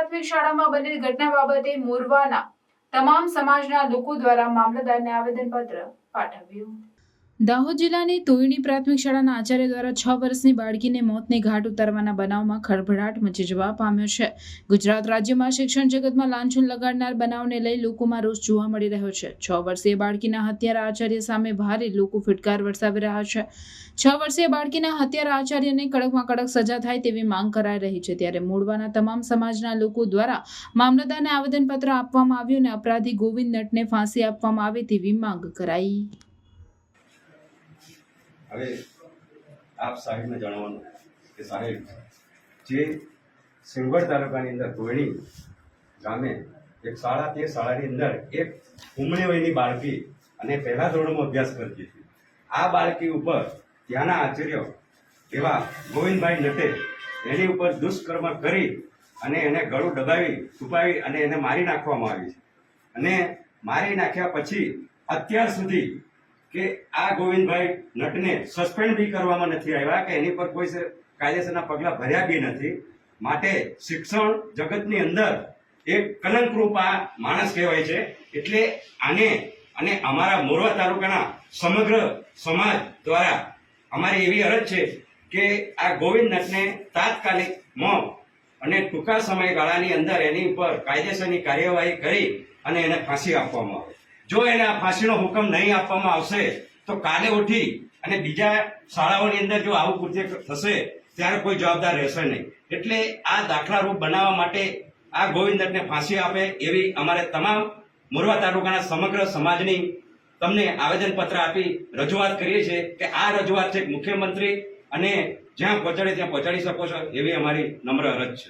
પ્રાથમિક શાળામાં બનેલ ઘટના બાબતે મોરવાના તમામ સમાજના લોકો દ્વારા મામલતદારને આવેદનપત્ર પાઠવ્યું. દાહોદ જિલ્લાની તોયણી પ્રાથમિક શાળાના આચાર્ય દ્વારા છ વર્ષની બાળકીને મોતને ઘાટ ઉતારવાના બનાવમાં ખળભળાટ મચી જવા પામ્યો છે. ગુજરાત રાજ્યમાં શિક્ષણ જગતમાં લાંછન લગાડનાર બનાવને લઈ લોકોમાં રોષ જોવા મળી રહ્યો છે. છ વર્ષીય બાળકીના હત્યારા આચાર્ય સામે ભારે લોકો ફિટકાર વરસાવી રહ્યા છે. છ વર્ષીય બાળકીના હત્યારા આચાર્યને કડકમાં કડક સજા થાય તેવી માંગ કરાઈ રહી છે. ત્યારે મોડવાના તમામ સમાજના લોકો દ્વારા મામલતદારને આવેદનપત્ર આપવામાં આવ્યું અને અપરાધી ગોવિંદ નટને ફાંસી આપવામાં આવે તેવી માંગ કરાઈ. હવે આપ સાહેબને જણાવવાનું કે સાહેબ, જે સિંગવડ તાલુકાની અંદર કોયણી ગામે એક શાળા, તે શાળાની અંદર એક ઉમળી વયની બાળકી અને પહેલા ધોરણમાં અભ્યાસ કરતી હતી. આ બાળકી ઉપર ત્યાંના આચાર્ય એવા ગોવિંદભાઈ નટે એની ઉપર દુષ્કર્મ કરી અને એને ગળું દબાવી, છુપાવી અને એને મારી નાખવામાં આવી છે. અને મારી નાખ્યા પછી અત્યાર સુધી કે આ ગોવિંદભાઈ નટને સસ્પેન્ડ બી કરવામાં નથી આવ્યા, કે એની પર કોઈ કાયદેસરના પગલાં ભર્યા બી નથી. માટે શિક્ષણ જગતની અંદર એક કલંકરૂપ આ માણસ કહેવાય છે. એટલે આને અને અમારા મોરવા તાલુકાના સમગ્ર સમાજ દ્વારા અમારી એવી અરજ છે કે આ ગોવિંદ નટને તાત્કાલિક મોત અને ટૂંકા સમયગાળાની અંદર એની ઉપર કાયદેસરની કાર્યવાહી કરી અને એને ફાંસી આપવામાં આવે. જો એને આ ફાંસીનો હુકમ નહીં આપવામાં આવશે, તો કાલે ઉઠી અને બીજા શાળાઓની અંદર જો આવું કૃત્ય થશે, ત્યારે કોઈ જવાબદાર રહેશે નહીં. એટલે આ દાખલારૂપ બનાવવા માટે આ ગોવિંદને ફાંસી આપે એવી અમારે તમામ મોરવા તાલુકાના સમગ્ર સમાજની તમને આવેદનપત્ર આપી રજૂઆત કરીએ છીએ કે આ રજૂઆત છે મુખ્યમંત્રી અને જ્યાં પહોંચાડે ત્યાં પહોંચાડી શકો છો એવી અમારી નમ્ર અરજ છે.